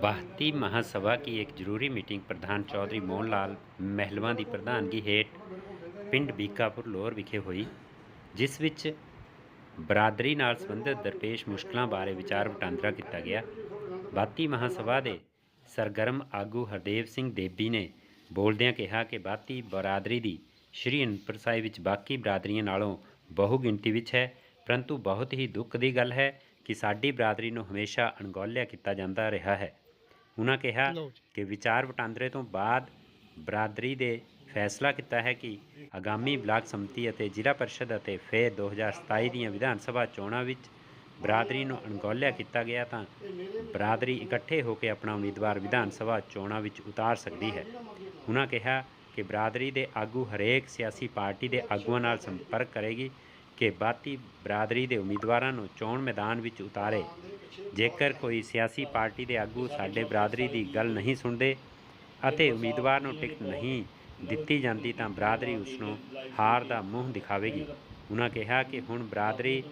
वाहती महासभा की एक ਜ਼ਰੂਰੀ ਮੀਟਿੰਗ ਪ੍ਰਧਾਨ ਚੌਧਰੀ ਮੋਹਨ ਲਾਲ ਮਹਿਲਵਾਂ ਦੀ ਪ੍ਰਧਾਨਗੀ ਹੇਠ ਪਿੰਡ ਬੀਕਾਪੁਰ ਲੋਰ ਵਿਖੇ ਹੋਈ ਜਿਸ ਵਿੱਚ ਬਰਾਦਰੀ ਨਾਲ ਸੰਬੰਧਿਤ ਦਰਪੇਸ਼ ਮੁਸ਼ਕਲਾਂ ਬਾਰੇ ਵਿਚਾਰ ਵਟਾਂਦਰਾ ਕੀਤਾ ਗਿਆ ਬਾਤੀ ਮਹਾਸਭਾ ਦੇ ਸਰਗਰਮ ਆਗੂ ਹਰਦੇਵ ਸਿੰਘ ਦੇਬੀ ਨੇ ਬੋਲਦਿਆਂ ਕਿਹਾ ਕਿ ਬਾਤੀ ਬਰਾਦਰੀ ਦੀ ਸ਼੍ਰੀ ਅਨੰਦਪੁਰ ਸਾਹਿਬ ਵਿੱਚ ਬਾਕੀ ਬਰਾਦਰੀਆਂ ਨਾਲੋਂ ਬਹੁ ਗਿਣਤੀ ਵਿੱਚ ਹੈ ਪਰੰਤੂ ਬਹੁਤ ਹੀ ਦੁੱਖ ਦੀ ਗੱਲ ਹੈ ਕਿ ਸਾਡੀ ਬਰਾਦਰੀ ਨੂੰ ਹਮੇਸ਼ਾ ਅਣਗੌਲਿਆ ਕੀਤਾ ਜਾਂਦਾ ਰਿਹਾ ਹੈ ਉਹਨਾਂ ਕਿਹਾ ਕਿ ਵਿਚਾਰ ਵਟਾਂਦਰੇ ਤੋਂ ਬਾਅਦ ਬਰਾਦਰੀ ਦੇ ਫੈਸਲਾ ਕੀਤਾ ਹੈ ਕਿ ਆਗਾਮੀ ਬਲਾਕ ਸੰਮਤੀ ਅਤੇ ਜ਼ਿਲ੍ਹਾ ਪਰਿਸ਼ਦ ਅਤੇ ਫਿਰ 2027 ਦੀਆਂ ਵਿਧਾਨ ਸਭਾ ਚੋਣਾਂ ਵਿੱਚ ਬਰਾਦਰੀ ਨੂੰ ਅਣਗੌਲਿਆ ਕੀਤਾ ਗਿਆ ਤਾਂ ਬਰਾਦਰੀ ਇਕੱਠੇ ਹੋ ਕੇ ਆਪਣਾ ਉਮੀਦਵਾਰ ਵਿਧਾਨ ਸਭਾ ਚੋਣਾਂ ਵਿੱਚ ਉਤਾਰ ਸਕਦੀ ਹੈ। ਉਹਨਾਂ ਕਿਹਾ ਕਿ ਬਰਾਦਰੀ ਦੇ ਆਗੂ ਹਰੇਕ ਸਿਆਸੀ ਪਾਰਟੀ ਦੇ ਆਗੂਆਂ ਨਾਲ ਸੰਪਰਕ ਕਰੇਗੀ ਕਿ ਬਾਤੀ ਬਰਾਦਰੀ ਦੇ ਉਮੀਦਵਾਰਾਂ ਨੂੰ ਚੋਣ ਮੈਦਾਨ ਵਿੱਚ ਉਤਾਰੇ। ਜੇਕਰ ਕੋਈ ਸਿਆਸੀ ਪਾਰਟੀ ਦੇ ਆਗੂ ਸਾਡੇ ਬਰਾਦਰੀ ਦੀ ਗੱਲ ਨਹੀਂ ਸੁਣਦੇ ਅਤੇ ਉਮੀਦਵਾਰ ਨੂੰ ਟਿਕਟ ਨਹੀਂ ਦਿੱਤੀ ਜਾਂਦੀ ਤਾਂ ਬਰਾਦਰੀ ਉਸ ਨੂੰ ਹਾਰ ਦਾ ਮੂੰਹ ਦਿਖਾਵੇਗੀ। ਉਹਨਾਂ ਕਿਹਾ ਕਿ ਹੁਣ ਬਰਾਦਰੀ,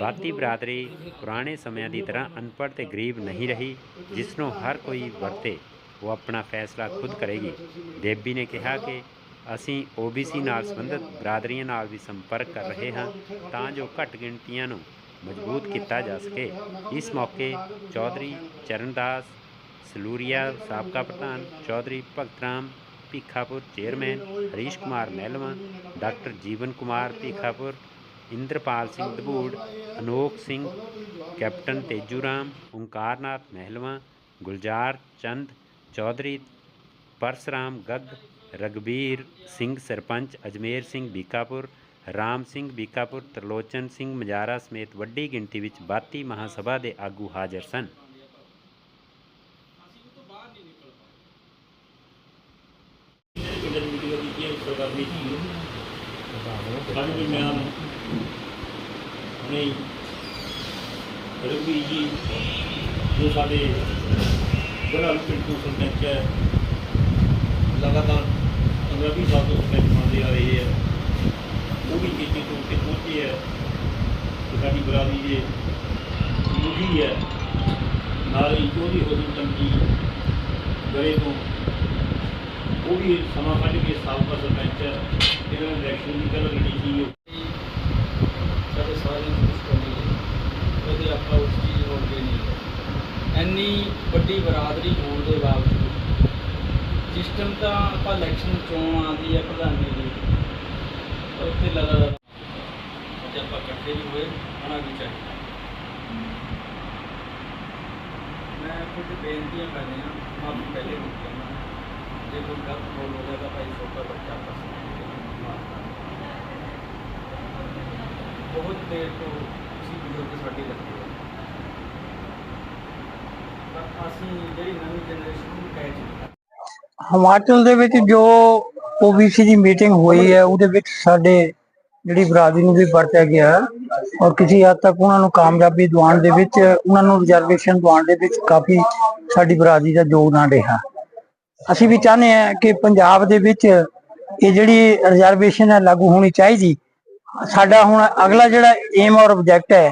ਬਾਤੀ ਬਰਾਦਰੀ ਪੁਰਾਣੇ ਸਮਿਆਂ ਦੀ ਤਰ੍ਹਾਂ ਅਨਪੜ੍ਹ ਤੇ ਗਰੀਬ ਨਹੀਂ ਰਹੀ ਜਿਸ ਨੂੰ ਹਰ ਕੋਈ ਵਰਤੇ, ਉਹ ਆਪਣਾ ਫੈਸਲਾ ਖੁਦ ਕਰੇਗੀ। ਦੇਬੀ ਨੇ ਕਿਹਾ ਕਿ ਅਸੀਂ OBC ਨਾਲ ਸੰਬੰਧਿਤ ਬਰਾਦਰੀਆਂ ਨਾਲ ਵੀ ਸੰਪਰਕ ਕਰ ਰਹੇ ਹਾਂ ਤਾਂ ਜੋ ਘੱਟ ਗਿਣਤੀਆਂ ਨੂੰ ਮਜ਼ਬੂਤ ਕੀਤਾ ਜਾ ਸਕੇ। ਇਸ ਮੌਕੇ ਚੌਧਰੀ ਚਰਨਦਾਸ ਸਲੂਰੀਆ, ਸਾਬਕਾ ਪ੍ਰਧਾਨ Chaudhary Bhagat Ram Bhikhapur, chairman Harish Kumar Mahilwan, doctor Jeevan Kumar Bhikhapur, Inderpal Singh Dabur Anokh Singh, captain Teju Ram Onkarnath Mahilwan, Gulzar Chand, Chaudhary Parsram Gagg Ragbir Singh sarpanch, Ajmer Singh Bikapur, Ram Singh Bikapur, Tarlochan Singh Majara ਸਮੇਤ ਵੱਡੀ ਗਿਣਤੀ ਵਿੱਚ ਬਾਤੀ ਮਹਾਸਭਾ ਦੇ ਆਗੂ ਹਾਜ਼ਰ ਸਨ। ਪਿੰਡ ਜੀ ਜੋ ਸਾਡੇ ਬੜਾ ਪਿੰਡ ਤੋਂ ਸਰਪੰਚ ਹੈ ਲਗਾਤਾਰ 15 ਸਾਲ ਤੋਂ ਸਰਪੰਚ ਬਣਦੇ ਆ ਰਹੇ ਹੈ। ਉਹ ਵੀ ਕੀਤੀ ਤੋਂ ਉੱਤੇ ਪਹੁੰਚੇ ਹੈ ਤੇ ਸਾਡੀ ਬਰਾਦਰੀ ਦੇ ਮੁਖੀ ਹੈ। ਨਾਲ ਹੀ ਚੋਰੀ ਹੋ ਗਈ ਟੰਕੀ ਗਰੇ ਤੋਂ ਉਹ ਵੀ ਸਮਾਂ ਕੱਢ ਕੇ ਸਾਬਕਾ ਸਰਪੰਚ ਹੈ। ਇਹਨਾਂ ਨੂੰ ਇਲੈਕਸ਼ਨ ਦੀ ਗੱਲ ਲੜੀ ਸੀ। ਉਹ ਸਾਡੇ ਸਾਰੇ ਸਿਸਟਮ ਨੇ। ਕਦੇ ਆਪਾਂ ਉਸ ਚੀਜ਼ ਨੂੰ ਨਹੀਂ ਗਏ। ਇੰਨੀ ਵੱਡੀ ਬਰਾਦਰੀ ਹੋਣ ਸਿਸਟਮ ਤਾਂ ਆਪਾਂ ਇਲੈਕਸ਼ਨ ਚੋਣ ਆਉਂਦੀ ਹੈ ਪ੍ਰਧਾਨੀ ਦੀ। ਉੱਥੇ ਲਗਾਤਾਰ ਅੱਜ ਆਪਾਂ ਇਕੱਠੇ ਵੀ ਹੋਏ ਹੋਣਾ ਵੀ ਚਾਹੀਦਾ ਮੈਂ ਕੁਝ ਬੇਨਤੀਆਂ ਕਰਨੀ ਆ ਮਾਫੀ ਪਹਿਲੇ ਵੀ ਕਰਨਾ ਜੇ ਕੋਈ ਗਲਤ ਬੋਲ ਹੋ ਗਿਆ ਤਾਂ ਭਾਈ ਛੋਟਾ ਬੱਚਾ ਕਰ ਬਹੁਤ ਦੇਰ ਤੋਂ ਤੁਸੀਂ ਬਜ਼ੁਰਗ ਸਾਡੇ ਲੱਗੇ ਹੋ। ਪਰ ਅਸੀਂ ਜਿਹੜੀ ਨਵੀਂ ਜਨਰੇਸ਼ਨ ਨੂੰ ਕਹਿ ਚੁੱਕੇ ਹਿਮਾਚਲ ਦੇ ਵਿੱਚ ਜੋ OBC ਦੀ ਮੀਟਿੰਗ ਹੋਈ ਹੈ ਉਹਦੇ ਵਿੱਚ ਸਾਡੇ ਜਿਹੜੀ ਬਰਾਦਰੀ ਨੂੰ ਵੀ ਵਰਤਿਆ ਗਿਆ ਔਰ ਕਿਸੇ ਹੱਦ ਤੱਕ ਉਹਨਾਂ ਨੂੰ ਕਾਮਯਾਬੀ ਦਿਵਾਉਣ ਦੇ ਵਿੱਚ ਉਹਨਾਂ ਨੂੰ ਰਿਜ਼ਰਵੇਸ਼ਨ ਦਿਵਾਉਣ ਦੇ ਵਿੱਚ ਕਾਫੀ ਸਾਡੀ ਬਰਾਦਰੀ ਦਾ ਯੋਗਦਾਨ ਰਿਹਾ। ਅਸੀਂ ਵੀ ਚਾਹੁੰਦੇ ਹਾਂ ਕਿ ਪੰਜਾਬ ਦੇ ਵਿੱਚ ਇਹ ਜਿਹੜੀ ਰਿਜ਼ਰਵੇਸ਼ਨ ਹੈ ਲਾਗੂ ਹੋਣੀ ਚਾਹੀਦੀ। ਸਾਡਾ ਹੁਣ ਅਗਲਾ ਜਿਹੜਾ ਏਮ ਔਰ ਆਬਜੈਕਟ ਹੈ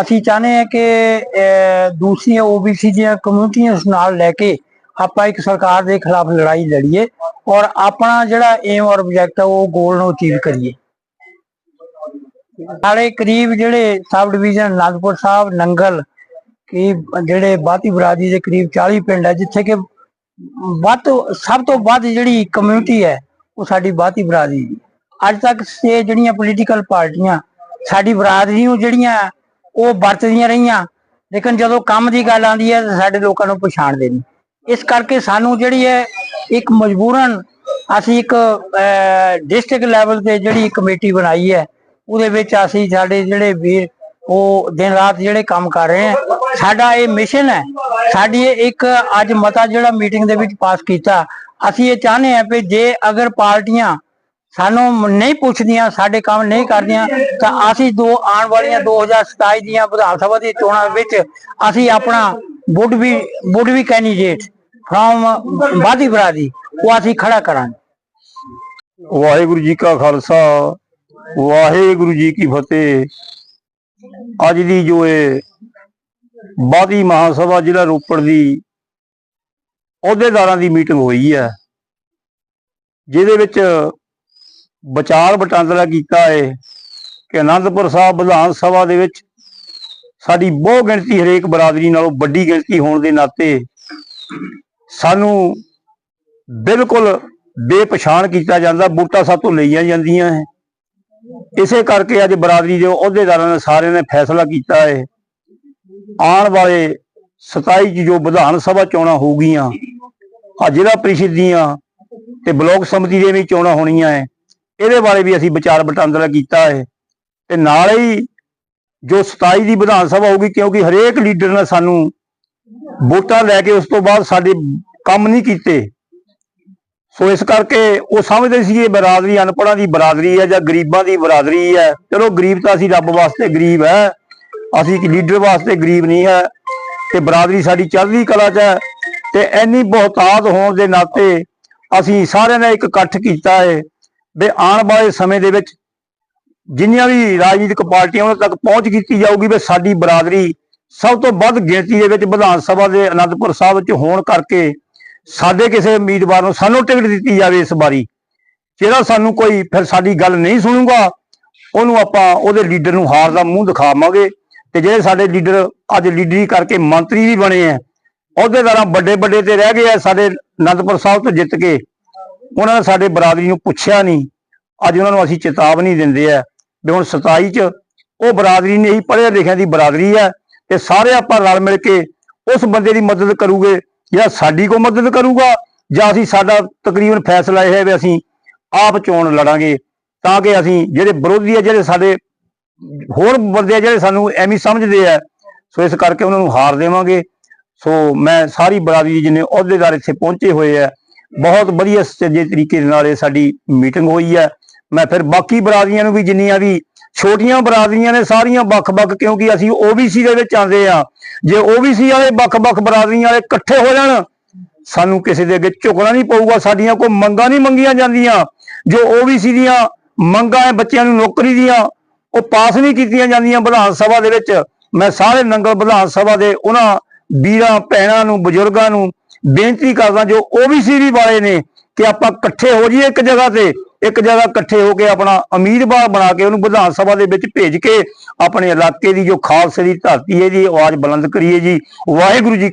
ਅਸੀਂ ਚਾਹੁੰਦੇ ਹਾਂ ਕਿ ਅਹ, ਦੂਸਰੀਆਂ OBC ਦੀਆਂ ਕਮਿਊਨਿਟੀਆਂ ਨਾਲ ਲੈ ਕੇ ਆਪਾਂ ਇੱਕ ਸਰਕਾਰ ਦੇ ਖਿਲਾਫ ਲੜਾਈ ਲੜੀਏ ਔਰ ਆਪਣਾ ਜਿਹੜਾ ਏਮ ਔਰ ਆਬਜੈਕਟ ਹੈ ਉਹ ਗੋਲ ਨੂੰ ਅਚੀਵ ਕਰੀਏ। ਸਾਡੇ ਕਰੀਬ ਜਿਹੜੇ ਸਬ ਡਿਵੀਜ਼ਨ ਅਨੰਦਪੁਰ ਸਾਹਿਬ, ਨੰਗਲ, ਕੀ ਜਿਹੜੇ ਬਾਤੀ ਬਰਾਦਰੀ ਦੇ ਕਰੀਬ 40 ਪਿੰਡ ਹੈ ਜਿੱਥੇ ਕਿ ਵੱਧ ਤੋਂ- ਸਭ ਤੋਂ ਵੱਧ ਜਿਹੜੀ ਕਮਿਊਨਿਟੀ ਹੈ, ਉਹ ਸਾਡੀ ਬਾਤੀ ਬਰਾਦਰੀ ਦੀ। ਅੱਜ ਤੱਕ ਸੇ ਜਿਹੜੀਆਂ ਪੋਲੀਟੀਕਲ ਪਾਰਟੀਆਂ, ਸਾਡੀ ਬਰਾਦਰੀ ਨੂੰ ਜਿਹੜੀਆਂ, ਉਹ ਵਰਤਦੀਆਂ ਰਹੀਆਂ, ਲੇਕਿਨ ਜਦੋਂ ਕੰਮ ਦੀ ਗੱਲ ਆਉਂਦੀ ਹੈ, ਤਾਂ ਸਾਡੇ ਲੋਕਾਂ ਨੂੰ ਪਛਾਣਦੇ ਨਹੀਂ। ਇਸ ਕਰਕੇ ਸਾਨੂੰ ਜਿਹੜੀ ਹੈ ਇੱਕ ਮਜਬੂਰਨ, ਅਸੀਂ ਇੱਕ ਡਿਸਟ੍ਰਿਕਟ ਲੈਵਲ ਤੇ ਜਿਹੜੀ ਕਮੇਟੀ ਬਣਾਈ ਹੈ, ਉਹਦੇ ਵਿੱਚ ਅਸੀਂ ਸਾਡੇ ਜਿਹੜੇ ਵੀਰ, ਉਹ ਦਿਨ ਰਾਤ ਜਿਹੜੇ ਕੰਮ ਕਰ ਰਹੇ ਹੈ, ਸਾਡਾ ਇਹ ਮਿਸ਼ਨ ਹੈ, ਸਾਡੀ ਇੱਕ ਅੱਜ ਮਤਾ ਜਿਹੜਾ ਮੀਟਿੰਗ ਦੇ ਵਿੱਚ ਪਾਸ ਕੀਤਾ, ਅਸੀਂ ਇਹ ਚਾਹੁੰਦੇ ਹਾਂ ਕਿ ਜੇ ਅਗਰ ਪਾਰਟੀਆਂ ਸਾਨੂੰ ਨਹੀਂ ਪੁੱਛਦੀਆਂ, ਸਾਡੇ ਕੰਮ ਨਹੀਂ ਕਰਦੀਆਂ, ਤਾਂ ਅਸੀਂ ਦੋ ਆਉਣ ਵਾਲੀਆਂ 2027 ਦੀਆਂ ਵਿਧਾਨ ਸਭਾ ਦੀਆਂ ਚੋਣਾਂ ਵਿੱਚ ਅਸੀਂ ਆਪਣਾ ਵੁੱਡ ਵੀ ਵੁੱਡ ਵੀ ਕੈਂਡੀਡੇਟ ਫਰੋਮ ਬਾਦੀ ਬਰਾਦੀ, ਉਹ ਅਸੀਂ ਖੜਾ ਕਰਾਂਗੇ। ਵਾਹਿਗੁਰੂ ਜੀ ਕਾ ਖਾਲਸਾ, ਵਾਹਿਗੁਰੂ ਜੀ ਕੀ ਫਤਿਹ। ਅੱਜ ਦੀ ਜੋ ਇਹ ਬਾਦੀ ਮਹਾਸਭਾ ਜ਼ਿਲ੍ਹਾ ਰੋਪੜ ਦੀ ਅਹੁਦੇਦਾਰਾਂ ਦੀ ਮੀਟਿੰਗ ਹੋਈ ਹੈ, ਜਿਹਦੇ ਵਿੱਚ ਵਿਚਾਰ ਵਟਾਂਦਰਾ ਕੀਤਾ ਹੈ ਕਿ ਅਨੰਦਪੁਰ ਸਾਹਿਬ ਵਿਧਾਨ ਸਭਾ ਦੇ ਵਿੱਚ ਸਾਡੀ ਬਹੁ ਗਿਣਤੀ ਹਰੇਕ ਬਰਾਦਰੀ ਨਾਲੋਂ ਵੱਡੀ ਗਿਣਤੀ ਹੋਣ ਦੇ ਨਾਤੇ ਸਾਨੂੰ ਬਿਲਕੁਲ ਬੇਪਛਾਣ ਕੀਤਾ ਜਾਂਦਾ ਵੋਟਾਂ ਸਾਤੋਂ ਲਈਆਂ ਜਾਂਦੀਆਂ ਹੈ। ਇਸੇ ਕਰਕੇ ਅੱਜ ਬਰਾਦਰੀ ਦੇ ਅਹੁਦੇਦਾਰਾਂ ਨੇ ਸਾਰਿਆਂ ਨੇ ਫੈਸਲਾ ਕੀਤਾ ਹੈ, ਆਉਣ ਵਾਲੇ 27 ਚ ਜੋ ਵਿਧਾਨ ਸਭਾ ਚੋਣਾਂ ਹੋਊਗੀਆਂ ਆ ਜ਼ਿਲ੍ਹਾ ਪ੍ਰੀਸ਼ਦ ਦੀਆਂ ਤੇ ਬਲਾਕ ਸਮਿਤੀ ਦੀਆਂ ਵੀ ਚੋਣਾਂ ਹੋਣੀਆਂ ਹੈ, ਇਹਦੇ ਬਾਰੇ ਵੀ ਅਸੀਂ ਵਿਚਾਰ ਵਟਾਂਦਰਾ ਕੀਤਾ ਹੈ। ਤੇ ਨਾਲ ਹੀ ਜੋ 27 ਦੀ ਵਿਧਾਨ ਸਭਾ ਹੋਊਗੀ, ਕਿਉਂਕਿ ਹਰੇਕ ਲੀਡਰ ਨੇ ਸਾਨੂੰ ਵੋਟਾਂ ਲੈ ਕੇ ਉਸ ਤੋਂ ਬਾਅਦ ਸਾਡੇ ਕੰਮ ਨਹੀਂ ਕੀਤੇ। ਸੋ ਇਸ ਕਰਕੇ ਉਹ ਸਮਝਦੇ ਸੀ ਇਹ ਬਰਾਦਰੀ ਅਨਪੜ੍ਹਾਂ ਦੀ ਬਰਾਦਰੀ ਹੈ ਜਾਂ ਗਰੀਬਾਂ ਦੀ ਬਰਾਦਰੀ ਹੈ। ਚਲੋ ਗਰੀਬ ਤਾਂ ਅਸੀਂ ਰੱਬ ਵਾਸਤੇ ਗਰੀਬ ਹੈ। ਅਸੀਂ ਇੱਕ ਲੀਡਰ ਵਾਸਤੇ ਗਰੀਬ ਨਹੀਂ ਹੈ। ਤੇ ਬਰਾਦਰੀ ਸਾਡੀ ਚੜ੍ਹਦੀ ਕਲਾ 'ਚ ਹੈ। ਤੇ ਇੰਨੀ ਬਹੁਤਾਤ ਹੋਣ ਦੇ ਨਾਤੇ ਅਸੀਂ ਸਾਰਿਆਂ ਨੇ ਇੱਕ ਇਕੱਠ ਕੀਤਾ ਹੈ ਵੀ ਆਉਣ ਵਾਲੇ ਸਮੇਂ ਦੇ ਵਿੱਚ ਜਿੰਨੀਆਂ ਵੀ ਰਾਜਨੀਤਿਕ ਪਾਰਟੀਆਂ ਉਹਨਾਂ ਤੱਕ ਪਹੁੰਚ ਕੀਤੀ ਜਾਊਗੀ ਵੀ ਸਾਡੀ ਬਰਾਦਰੀ ਸਭ ਤੋਂ ਵੱਧ ਗਿਣਤੀ ਦੇ ਵਿੱਚ ਵਿਧਾਨ ਸਭਾ ਦੇ ਅਨੰਦਪੁਰ ਸਾਹਿਬ ਵਿੱਚ ਹੋਣ ਕਰਕੇ ਸਾਡੇ ਕਿਸੇ ਉਮੀਦਵਾਰ ਨੂੰ ਸਾਨੂੰ ਟਿਕਟ ਦਿੱਤੀ ਜਾਵੇ ਇਸ ਵਾਰੀ। ਜਿਹੜਾ ਸਾਨੂੰ ਕੋਈ ਫਿਰ ਸਾਡੀ ਗੱਲ ਨਹੀਂ ਸੁਣੂਗਾ, ਉਹਨੂੰ ਆਪਾਂ ਉਹਦੇ ਲੀਡਰ ਨੂੰ ਹਾਰ ਦਾ ਮੂੰਹ ਦਿਖਾਵਾਂਗੇ ਤੇ ਜਿਹੜੇ ਸਾਡੇ ਲੀਡਰ ਅੱਜ ਲੀਡਰੀ ਕਰਕੇ ਮੰਤਰੀ ਵੀ ਬਣੇ ਆ ਅਹੁਦੇਦਾਰਾਂ ਵੱਡੇ ਵੱਡੇ ਤੇ ਰਹਿ ਗਏ ਆ ਸਾਡੇ ਅਨੰਦਪੁਰ ਸਾਹਿਬ ਤੋਂ ਜਿੱਤ ਕੇ। ਉਹਨਾਂ ਨੇ ਸਾਡੇ ਬਰਾਦਰੀ ਨੂੰ ਪੁੱਛਿਆ ਨਹੀਂ। ਅੱਜ ਉਹਨਾਂ ਨੂੰ ਅਸੀਂ ਚੇਤਾਵਨੀ ਦਿੰਦੇ ਆ ਵੀ ਹੁਣ 27 ਚ ਉਹ ਬਰਾਦਰੀ ਨਹੀਂ ਪੜ੍ਹਿਆ ਲਿਖਿਆ ਦੀ ਬਰਾਦਰੀ ਹੈ ਤੇ ਸਾਰੇ ਆਪਾਂ ਰਲ ਮਿਲ ਕੇ ਉਸ ਬੰਦੇ ਦੀ ਮਦਦ ਕਰੂਗੇ ਜਿਹੜਾ ਸਾਡੀ ਕੋ ਮਦਦ ਕਰੂਗਾ ਜਾਂ ਅਸੀਂ ਸਾਡਾ ਤਕਰੀਬਨ ਫੈਸਲਾ ਇਹ ਹੈ ਵੀ ਅਸੀਂ ਆਪ ਚੋਣ ਲੜਾਂਗੇ ਤਾਂ ਕਿ ਅਸੀਂ ਜਿਹੜੇ ਵਿਰੋਧੀ ਆ, ਜਿਹੜੇ ਸਾਡੇ ਹੋਰ ਬੰਦੇ ਆ, ਜਿਹੜੇ ਸਾਨੂੰ ਐਵੇਂ ਸਮਝਦੇ ਆ, ਸੋ ਇਸ ਕਰਕੇ ਉਹਨਾਂ ਨੂੰ ਹਾਰ ਦੇਵਾਂਗੇ। ਸੋ ਮੈਂ ਸਾਰੀ ਬਰਾਦਰੀ ਜਿੰਨੇ ਅਹੁਦੇਦਾਰ ਇੱਥੇ ਪਹੁੰਚੇ ਹੋਏ ਆ, ਬਹੁਤ ਵਧੀਆ ਸੱਜੇ ਤਰੀਕੇ ਦੇ ਨਾਲ ਇਹ ਸਾਡੀ ਮੀਟਿੰਗ ਹੋਈ ਹੈ ਮੈਂ ਫਿਰ ਬਾਕੀ ਬਰਾਦਰੀਆਂ ਨੂੰ ਵੀ ਜਿੰਨੀਆਂ ਵੀ ਛੋਟੀਆਂ ਬਰਾਦਰੀਆਂ ਨੇ ਸਾਰੀਆਂ ਵੱਖ-ਵੱਖ, ਕਿਉਂਕਿ ਅਸੀਂ OBC ਦੇ ਵਿੱਚ ਆਂਦੇ ਆ। ਜੇ OBC ਵਾਲੇ ਵੱਖ-ਵੱਖ ਬਰਾਦਰੀਆਂ ਵਾਲੇ ਇਕੱਠੇ ਹੋ ਜਾਣ, ਸਾਨੂੰ ਕਿਸੇ ਦੇ ਅੱਗੇ ਝੁਕਣਾ ਨਹੀਂ ਪਊਗਾ, ਸਾਡੀਆਂ ਕੋਈ ਮੰਗਾਂ ਨਹੀਂ ਮੰਗੀਆਂ ਜਾਂਦੀਆਂ। ਜੋ OBC ਦੀਆਂ ਮੰਗਾਂ ਹੈ ਬੱਚਿਆਂ ਨੂੰ ਨੌਕਰੀ ਦੀਆਂ, ਉਹ ਪਾਸ ਨਹੀਂ ਕੀਤੀਆਂ ਜਾਂਦੀਆਂ ਵਿਧਾਨ ਸਭਾ ਦੇ ਵਿੱਚ। ਮੈਂ ਸਾਰੇ ਨੰਗਲ ਵਿਧਾਨ ਸਭਾ ਦੇ ਉਹਨਾਂ ਵੀਰਾਂ, ਭੈਣਾਂ ਨੂੰ, ਬਜ਼ੁਰਗਾਂ ਨੂੰ ਬੇਨਤੀ ਕਰਦਾ ਜੋ OBC ਵੀ ਵਾਲੇ ਨੇ ਕਿ ਆਪਾਂ ਇਕੱਠੇ ਹੋ ਜਾਈਏ ਇੱਕ ਜਗ੍ਹਾ ਤੇ ਇੱਕ ਜਗ੍ਹਾ ਇਕੱਠੇ ਹੋ ਕੇ ਆਪਣਾ ਉਮੀਦਵਾਰ ਬਣਾ ਕੇ ਉਹਨੂੰ ਵਿਧਾਨ ਸਭਾ ਦੇ ਵਿੱਚ ਭੇਜ ਕੇ ਆਪਣੇ ਇਲਾਕੇ ਦੀ ਜੋ ਖਾਲਸੇ ਦੀ ਧਰਤੀ ਹੈ ਜੀ ਆਵਾਜ਼ ਬੁਲੰਦ ਕਰੀਏ ਜੀ। ਵਾਹਿਗੁਰੂ ਜੀ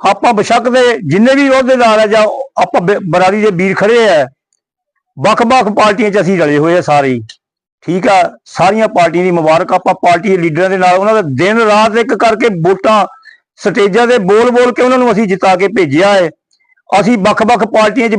ਆਪਾਂ ਬਸ਼ੱਕ ਦੇ ਜਿੰਨੇ ਵੀ ਅਹੁਦੇਦਾਰ ਹੈ ਜਾਂ ਆਪਾਂ ਬ- ਬਰਾਦਰੀ ਦੇ ਵੀਰ ਖੜੇ ਆ ਵੱਖ-ਵੱਖ ਪਾਰਟੀਆਂ 'ਚ ਅਸੀਂ ਰਲੇ ਹੋਏ ਆ ਸਾਰੇ। ਠੀਕ ਆ ਸਾਰੀਆਂ ਪਾਰਟੀਆਂ ਦੀ ਮੁਬਾਰਕ ਆਪਾਂ ਪਾਰਟੀ ਦੇ ਲੀਡਰਾਂ ਦੇ ਨਾਲ ਉਹਨਾਂ ਦਾ ਦਿਨ ਰਾਤ ਇੱਕ ਕਰਕੇ ਵੋਟਾਂ ਸਟੇਜਾਂ ਤੇ ਬੋਲ-ਬੋਲ ਕੇ ਉਹਨਾਂ ਨੂੰ ਅਸੀਂ ਜਿਤਾ ਕੇ ਭੇਜਿਆ ਹੈ। ਅਸੀਂ ਵੱਖ-ਵੱਖ ਪਾਰਟੀਆਂ 'ਚ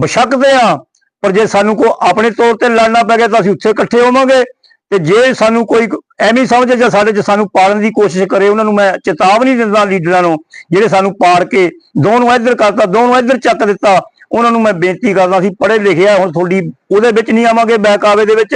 ਬਸ਼ੱਕਦੇ ਆ ਪਰ ਜੇ ਸਾਨੂੰ ਕੋ ਆਪਣੇ ਤੌਰ ਤੇ ਲੜਨਾ ਪੈ ਗਿਆ ਤਾਂ ਅਸੀਂ ਉੱਥੇ ਇਕੱਠੇ ਹੋਵਾਂਗੇ। ਤੇ ਜੇ ਸਾਨੂੰ ਕੋਈ ਐਵੇਂ ਹੀ ਸਮਝੇ ਜਾਂ ਸਾਡੇ 'ਚ ਸਾਨੂੰ ਪਾੜਨ ਦੀ ਕੋਸ਼ਿਸ਼ ਕਰੇ, ਉਹਨਾਂ ਨੂੰ ਮੈਂ ਚੇਤਾਵਨੀ ਦਿੰਦਾ ਲੀਡਰਾਂ ਨੂੰ, ਜਿਹੜੇ ਸਾਨੂੰ ਪਾੜ ਕੇ ਦੋ ਨੂੰ ਇੱਧਰ ਕਰਤਾ ਦੋ ਨੂੰ ਇੱਧਰ ਚੱਕ ਦਿੱਤਾ, ਉਹਨਾਂ ਨੂੰ ਮੈਂ ਬੇਨਤੀ ਕਰਦਾ ਸੀ, ਪੜ੍ਹੇ ਲਿਖੇ ਆ ਹੁਣ ਤੁਹਾਡੀ ਉਹਦੇ ਵਿੱਚ ਨਹੀਂ ਆਵਾਂਗੇ ਬਹਿਕਾਵੇ ਦੇ ਵਿੱਚ।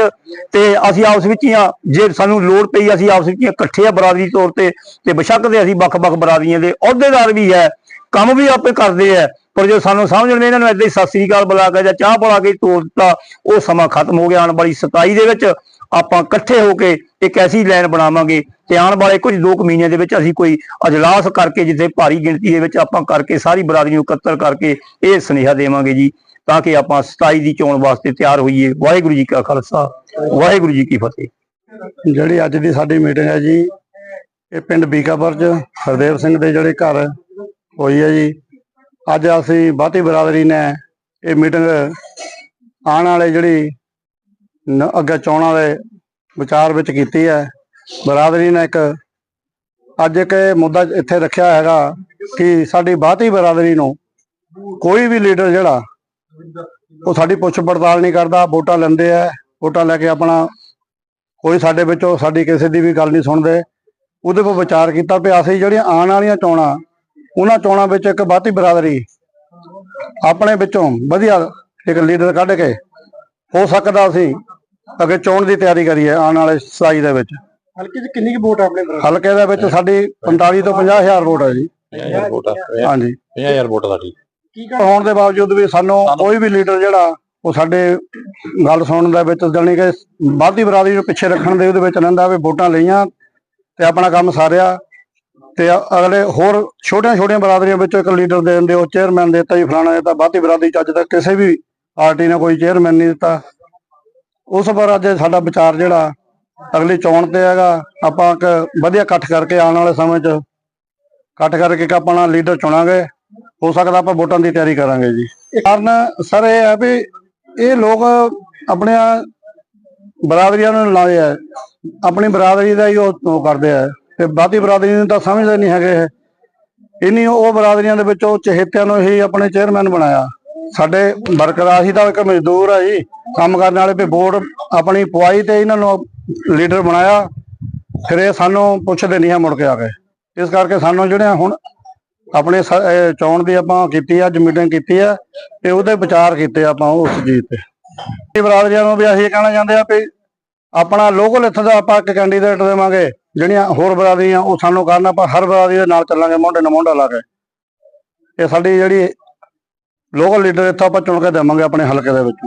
ਤੇ ਅਸੀਂ ਆਪਸ ਵਿੱਚ ਹੀ ਆ, ਜੇ ਸਾਨੂੰ ਲੋੜ ਪਈ ਅਸੀਂ ਆਪਸ ਵਿੱਚ ਇਕੱਠੇ ਆ ਬਰਾਦਰੀ ਤੌਰ ਤੇ ਤੇ ਬੇਸ਼ੱਕ ਦੇ ਅਸੀਂ ਵੱਖ-ਵੱਖ ਬਰਾਦਰੀਆਂ ਦੇ ਅਹੁਦੇਦਾਰ ਵੀ ਹੈ, ਕੰਮ ਵੀ ਆਪੇ ਕਰਦੇ ਆ ਪਰ ਜੋ ਸਾਨੂੰ ਸਮਝਣ ਇਹਨਾਂ ਨੂੰ ਏਦਾਂ ਹੀ ਸਤਿ ਸ੍ਰੀ ਅਕਾਲ ਬੁਲਾ ਕੇ ਜਾਂ ਚਾਹ ਬੁਲਾ ਕੇ ਤੋੜ ਦਿੱਤਾ, ਉਹ ਸਮਾਂ ਖਤਮ ਹੋ ਗਿਆ ਆਉਣ ਵਾਲੀ 27 ਦੇ ਵਿੱਚ। ਆਪਾਂ ਇਕੱਠੇ ਹੋ ਕੇ ਇੱਕ ਐਸੀ ਲਾਈਨ ਬਣਾਵਾਂਗੇ ਤੇ ਆਉਣ ਵਾਲੇ ਕੁਝ ਦੋ ਮਹੀਨਿਆਂ ਦੇ ਵਿੱਚ ਅਸੀਂ ਕੋਈ ਅਜਲਾਸ ਕਰਕੇ ਜਿੱਥੇ ਭਾਰੀ ਗਿਣਤੀ ਦੇ ਵਿੱਚ ਆਪਾਂ ਕਰਕੇ ਸਾਰੀ ਬਰਾਦਰੀ ਨੂੰ ਇਕੱਤਰ ਕਰਕੇ ਇਹ ਸੁਨੇਹਾ ਦੇਵਾਂਗੇ ਜੀ, ਤਾਂ ਕਿ ਆਪਾਂ 27 ਦੀ ਚੋਣ ਵਾਸਤੇ ਤਿਆਰ ਹੋਈਏ। ਵਾਹਿਗੁਰੂ ਜੀ ਕਾ ਖਾਲਸਾ, ਵਾਹਿਗੁਰੂ ਜੀ ਕੀ ਫਤਿਹ। ਜਿਹੜੀ ਅੱਜ ਦੀ ਸਾਡੀ ਮੀਟਿੰਗ ਹੈ ਜੀ, ਇਹ ਪਿੰਡ ਬੀਕਾਪੁਰ ਚ ਹਰਦੇਵ ਸਿੰਘ ਦੇ ਜਿਹੜੇ ਘਰ ਹੋਈ ਹੈ ਜੀ ਅੱਜ ਅਸੀਂ ਬਾਤੀ ਬਰਾਦਰੀ ਨੇ ਇਹ ਮੀਟਿੰਗ ਆਉਣ ਵਾਲੇ ਜਿਹੜੀ ਅੱਗੇ ਚੋਣਾਂ ਦੇ ਵਿਚਾਰ ਵਿੱਚ ਕੀਤੀ ਹੈ। ਬਰਾਦਰੀ ਨੇ ਇੱਕ ਅੱਜ ਇੱਕ ਇਹ ਮੁੱਦਾ ਇੱਥੇ ਰੱਖਿਆ ਹੈਗਾ ਕਿ ਸਾਡੀ ਬਾਤੀ ਬਰਾਦਰੀ ਨੂੰ ਕੋਈ ਵੀ ਲੀਡਰ ਜਿਹੜਾ, ਉਹ ਸਾਡੀ ਪੁੱਛ ਪੜਤਾਲ ਨਹੀਂ ਕਰਦਾ, ਵੋਟਾਂ ਲੈਂਦੇ ਆ, ਵੋਟਾਂ ਲੈ ਕੇ ਆਪਣਾ ਕੋਈ ਸਾਡੇ ਵਿੱਚੋਂ ਸਾਡੀ ਕਿਸੇ ਦੀ ਵੀ ਗੱਲ ਨਹੀਂ ਸੁਣਦੇ। ਉਹਦੇ 'ਤੇ ਵਿਚਾਰ ਕੀਤਾ ਵੀ ਅਸੀਂ ਜਿਹੜੀਆਂ ਆਉਣ ਵਾਲੀਆਂ ਚੋਣਾਂ ਉਹਨਾਂ ਚੋਣਾਂ ਵਿੱਚ ਇੱਕ ਬਾਤੀ ਬਰਾਦਰੀ ਆਪਣੇ ਵਿੱਚੋਂ ਵਧੀਆ ਇੱਕ ਲੀਡਰ ਕੱਢ ਕੇ ਹੋ ਸਕਦਾ ਅਸੀਂ ਅੱਗੇ ਚੋਣ ਦੀ ਤਿਆਰੀ ਕਰੀਏ ਆਉਣ ਵਾਲੇ 27 ਦੇ ਵਿੱਚ। ਹਲਕੇ 'ਚ ਕਿੰਨੀ ਕੁ ਵੋਟ ਆਪਣੇ ਹਲਕੇ ਦੇ ਵਿੱਚ ਸਾਡੀ 45 ਤੋਂ 50 ਹਜ਼ਾਰ ਵੋਟ ਹੈ ਜੀ। 50000 ਵੋਟ ਹਾਂਜੀ। 50000 ਵੋਟ ਸਾਡੀ। ਕੀ ਹੋਣ ਦੇ ਬਾਵਜੂਦ ਵੀ ਸਾਨੂੰ ਕੋਈ ਵੀ ਲੀਡਰ ਜਿਹੜਾ ਉਹ ਸਾਡੇ ਗੱਲ ਸੁਣਨ ਦੇ ਵਿੱਚ ਜਾਣੀ ਕਿ ਬਾਦੀ ਬਰਾਦਰੀ ਨੂੰ ਪਿੱਛੇ ਰੱਖਣ ਦੇ ਉਹਦੇ ਵਿੱਚ ਰਹਿੰਦਾ ਵੀ ਵੋਟਾਂ ਲਈਆਂ ਤੇ ਆਪਣਾ ਕੰਮ ਸਾਰਿਆ। ਤੇ ਅਗਲੇ ਹੋਰ ਛੋਟੀਆਂ ਛੋਟੀਆਂ ਬਰਾਦਰੀਆਂ ਵਿੱਚੋਂ ਇੱਕ ਲੀਡਰ ਦੇ ਦਿੰਦੇ ਉਹ ਚੇਅਰਮੈਨ ਦਿੱਤਾ ਜੀ, ਫਲਾਣਾ ਦਿੱਤਾ। ਬਾਤੀ ਬਰਾਦਰੀ ਚ ਅੱਜ ਤੱਕ ਕਿਸੇ ਵੀ ਪਾਰਟੀ ਨੇ ਕੋਈ ਚੇਅਰਮੈਨ ਨਹੀਂ ਦਿੱਤਾ। ਉਸ ਪਰ ਅੱਜ ਸਾਡਾ ਵਿਚਾਰ ਜਿਹੜਾ ਅਗਲੀ ਚੋਣ ਤੇ ਹੈਗਾ, ਆਪਾਂ ਇੱਕ ਵਧੀਆ ਇਕੱਠ ਕਰਕੇ ਆਉਣ ਵਾਲੇ ਸਮੇਂ 'ਚ ਇਕੱਠ ਕਰਕੇ ਇੱਕ ਆਪਣਾ ਲੀਡਰ ਚੁਣਾਂਗੇ। ਹੋ ਸਕਦਾ ਆਪਾਂ ਵੋਟਾਂ ਦੀ ਤਿਆਰੀ ਕਰਾਂਗੇ ਜੀ। ਕਾਰਨ ਸਰ ਇਹ ਹੈ ਵੀ ਇਹ ਲੋਕ ਆਪਣੀਆਂ ਬਰਾਦਰੀਆਂ ਨੂੰ ਲਾਏ ਆ। ਆਪਣੀ ਬਰਾਦਰੀ ਦਾ ਹੀ ਉਹ ਉਹ ਕਰਦੇ ਆ। ਤੇ ਬਾਕੀ ਬਰਾਦਰੀ ਨੂੰ ਤਾਂ ਸਮਝਦੇ ਨਹੀਂ ਹੈਗੇ ਇਹ। ਇਨੀ ਉਹ ਬਰਾਦਰੀਆਂ ਦੇ ਵਿੱਚ ਉਹ ਚਹੇਤਿਆਂ ਨੂੰ ਹੀ ਆਪਣੇ ਚੇਅਰਮੈਨ ਬਣਾਇਆ। ਸਾਡੇ ਵਰਕਰ ਅਸੀਂ ਤਾਂ ਇੱਕ ਮਜ਼ਦੂਰ ਆ ਜੀ, ਕੰਮ ਕਰਨ ਵਾਲੇ ਵੀ ਵੋਟ ਆਪਣੀ ਪਵਾਈ ਤੇ ਇਹਨਾਂ ਨੂੰ ਲੀਡਰ ਬਣਾਇਆ। ਫਿਰ ਇਹ ਸਾਨੂੰ ਪੁੱਛਦੇ ਨਹੀਂ ਹੈ ਮੁੜ ਕੇ ਆ ਕੇ। ਇਸ ਕਰਕੇ ਸਾਨੂੰ ਜਿਹੜੇ ਹੁਣ ਆਪਣੇ ਸ- ਚੋਣ ਦੀ ਆਪਾਂ ਕੀਤੀ ਅੱਜ ਮੀਟਿੰਗ ਕੀਤੀ ਆ, ਤੇ ਉਹਦੇ ਵਿਚਾਰ ਕੀਤੇ ਆਪਾਂ ਉਸ ਚੀਜ਼ ਤੇ। ਬਰਾਦਰੀਆਂ ਨੂੰ ਵੀ ਅਸੀਂ ਇਹ ਕਹਿਣਾ ਚਾਹੁੰਦੇ ਆ ਵੀ ਆਪਣਾ ਲੋਕਲ ਇੱਥੇ ਦਾ ਆਪਾਂ ਇੱਕ ਕੈਂਡੀਡੇਟ ਦੇਵਾਂਗੇ। ਜਿਹੜੀਆਂ ਹੋਰ ਬਰਾਦਰੀਆਂ ਉਹ ਸਾਨੂੰ ਕਰਨ ਆਪਾਂ ਹਰ ਬਰਾਦਰੀ ਦੇ ਨਾਲ ਚੱਲਾਂਗੇ, ਮੋਢੇ ਨਾਲ ਮੋਢਾ ਲਾ ਕੇ। ਇਹ ਸਾਡੀ ਜਿਹੜੀ ਲੋਕਲ ਲੀਡਰ ਇੱਥੋਂ ਆਪਾਂ ਚੁਣ ਕੇ ਦੇਵਾਂਗੇ ਆਪਣੇ ਹਲਕੇ ਦੇ ਵਿੱਚ।